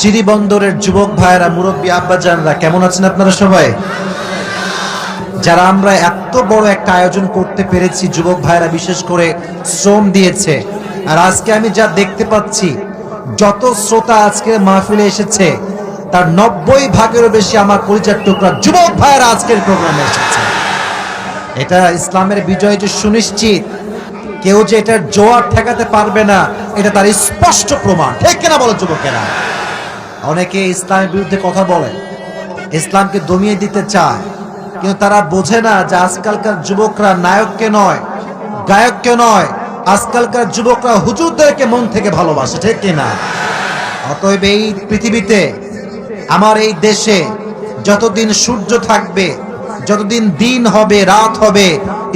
চিরি বন্দরের যুবক ভাইয়েরা, মুরব্বী আব্বাজানরা, কেমন আছেন আপনারা সবাই? যারা আমরা এত বড় একটা আয়োজন করতে পেরেছি, যুবক ভাইয়েরা, বিশেষ করে শ্রম দিয়েছে। আর আজকে আমি যা দেখতে পাচ্ছি, যত শ্রোতা আজকে মাহফিলে এসেছে, তার নব্বই ভাগেরও বেশি আমার পরিচয় টুকরা যুবক ভাইয়েরা আজকের প্রোগ্রামে এসেছে। এটা ইসলামের বিজয় যে সুনিশ্চিত, কেউ যে এটার জোয়ার ঠেকাতে পারবে না, এটা তার স্পষ্ট প্রমাণ। ঠিক কিনা বলো যুবকেরা? অনেকে ইসলামের বিরুদ্ধে কথা বলে, ইসলামকে দমিয়ে দিতে চায়, কিন্তু তারা বোঝে না যে আজকালকার যুবকরা নায়ককে নয়, গায়ককে নয়, আজকালকার যুবকরা হুজুরদেরকে মন থেকে ভালোবাসে, ঠিক কিনা অতএব এই পৃথিবীতে, আমার এই দেশে যতদিন সূর্য থাকবে, যতদিন দিন হবে, রাত হবে,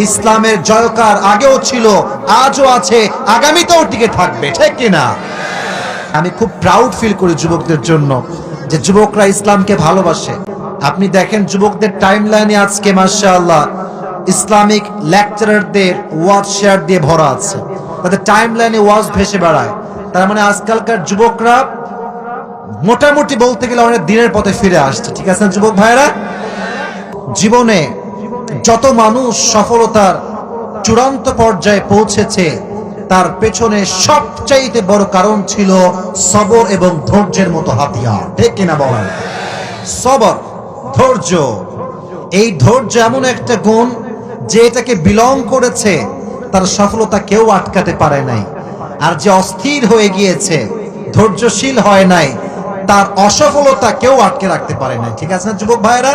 ইসলামের জয়কার আগেও ছিল, আজও আছে, আগামীতেও টিকে থাকবে, ঠিক কিনা আমি খুব প্রাউড ফিল করি যুবকদের জন্য যে যুবকরা ইসলামকে ভালোবাসে। আপনি দেখেন যুবকদের টাইম লাইনে আজকে, মাশাআল্লাহ, ইসলামিক লেকচারারদের ওয়াজ শেয়ার দিয়ে ভরা আছে। তাদের টাইম লাইনে ওয়াজ ভেসে বেড়ায়। তার মানে আজকালকার যুবকরা মোটামুটি বলতে গেলে অনেক দিনের পথে ফিরে আসছে। ঠিক আছে যুবক ভাইরা জীবনে যত মানুষ সফলতার চূড়ান্ত পর্যায়ে পৌঁছেছে তার পেছনে সবচাইতে বড় কারণ ছিল সবর এবং ধৈর্যের মতো হাতিয়ার। ঠিক কিনা বলেন? সবর, ধৈর্য। এই ধৈর্য এমন একটা গুণ যে এটাকে বিলং করেছে, তার সফলতা কেউ আটকাতে পারে নাই। আর যে অস্থির হয়ে গিয়েছে, ধৈর্যশীল হয় নাই, তার অসফলতা কেউ আটকে রাখতে পারে নাই। ঠিক আছে না, যুবক ভাইরা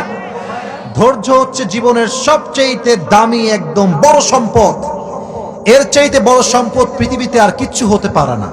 ধৈর্য হচ্ছে জীবনের সবচেয়ে দামি, একদম বড় সম্পদ। এর চাইতে বড় সম্পদ পৃথিবীতে আর কিচ্ছু হতে পারে না।